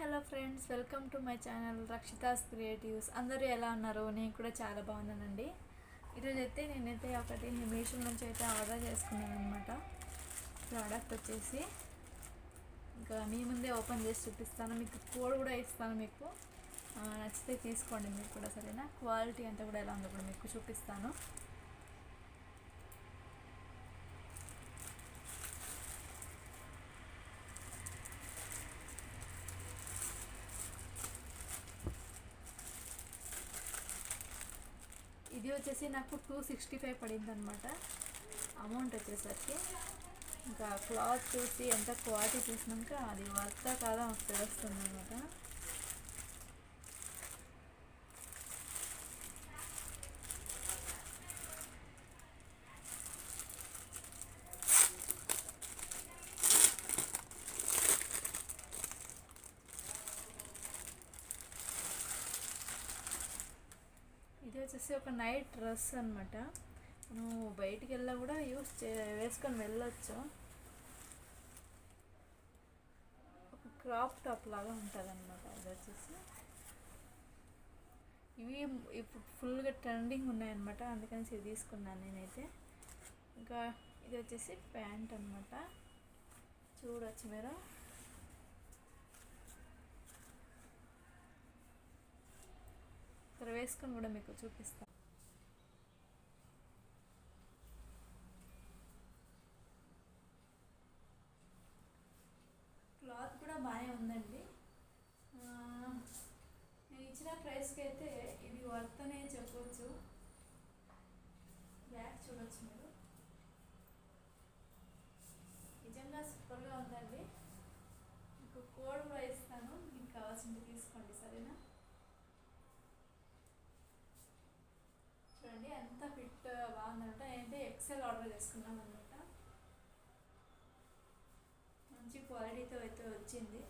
Hello friends welcome to my channel Rakshitas creatives. అందరూ ఎలా ఉన్నారు నేను కూడా చాలా బాగున్నానండి. ఈరోజు అయితే నేనైతే ఒకటి మీషో నుంచి అయితే ఆర్డర్ చేసుకున్నాను అనమాట ప్రోడక్ట్ వచ్చేసి ఇంకా మీ ముందే ఓపెన్ చేసి చూపిస్తాను. మీకు కోడ్ కూడా ఇస్తాను మీకు. నచ్చితే తీసుకోండి మీకు కూడా సరేనా? క్వాలిటీ అంతా కూడా ఎలా ఉందో కూడా మీకు చూపిస్తాను. ఇది వచ్చేసి నాకు టూ సిక్స్టీ ఫైవ్ పడింది అనమాట అమౌంట్ వచ్చేసరికి ఇంకా క్లాత్ చూసి ఎంత క్వాలిటీ చూసినాక అది వర్తా కాదా తెలుస్తుంది అనమాట ఇది వచ్చేసి ఒక నైట్ డ్రెస్ అనమాట నువ్వు బయటికి వెళ్ళా కూడా యూస్ చే వేసుకొని వెళ్ళొచ్చు. ఒక క్రాప్ టాప్ లాగా ఉంటుంది అనమాట ఇది వచ్చేసి. ఇవి ఇప్పుడు ఫుల్గా ట్రెండింగ్ ఉన్నాయన్నమాట. అందుకని ఇది తీసుకున్నాను నేనైతే. ఇంకా ఇది వచ్చేసి ప్యాంట్ అనమాట చూడొచ్చు మీరు. వేసుకొని కూడా మీకు చూపిస్తాను క్లాత్ కూడా బాగానే ఉందండి. నేను ఇచ్చిన ప్రైస్కి అయితే ఇది వర్త్ అనే చెప్పవచ్చు బ్యాగ్ చూడొచ్చు మీరు. నిజంగా సూపర్గా ఉందండి. మీకు కోడ్ కూడా ఇస్తాను. మీకు కావాల్సింది తీసుకోండి సరేనా? ప్రోడక్ట్ ఫిట్ బాగుందంట ఎక్సెల్ ఆర్డర్ చేసుకున్నాం అనమాట మంచి క్వాలిటీతో అయితే వచ్చింది.